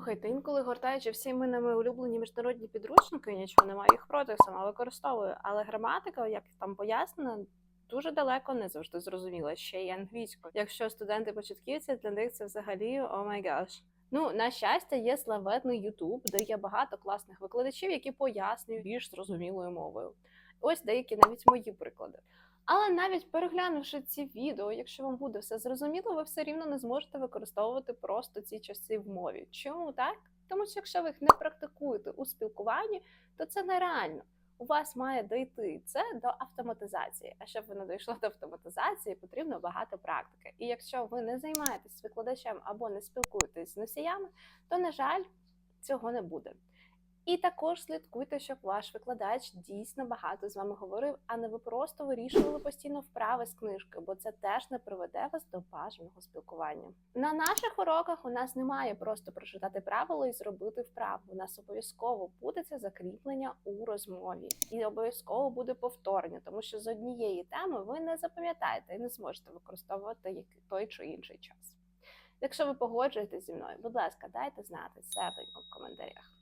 Слухайте, інколи гортаючи всі ми нами улюблені міжнародні підручники, нічого немає їх проти, сама використовую. Але граматика, як там пояснено, дуже далеко не завжди зрозуміла, ще й англійською. Якщо студенти початківці, для них це взагалі о май гаш. Ну, на щастя, є славетний Ютуб, де є багато класних викладачів, які пояснюють більш зрозумілою мовою. Ось деякі навіть мої приклади. Але навіть переглянувши ці відео, якщо вам буде все зрозуміло, ви все рівно не зможете використовувати просто ці часи в мові. Чому так? Тому що якщо ви їх не практикуєте у спілкуванні, то це нереально. У вас має дійти це до автоматизації. А щоб воно дійшло до автоматизації, потрібно багато практики. І якщо ви не займаєтесь викладачем або не спілкуєтесь з носіями, то на жаль, цього не буде. І також слідкуйте, щоб ваш викладач дійсно багато з вами говорив, а не ви просто вирішували постійно вправи з книжки, бо це теж не приведе вас до бажаного спілкування. На наших уроках у нас немає просто прочитати правила і зробити вправу. У нас обов'язково буде це закріплення у розмові, і обов'язково буде повторення, тому що з однієї теми ви не запам'ятаєте і не зможете використовувати той чи інший час. Якщо ви погоджуєтесь зі мною, будь ласка, дайте знати серденько в коментарях.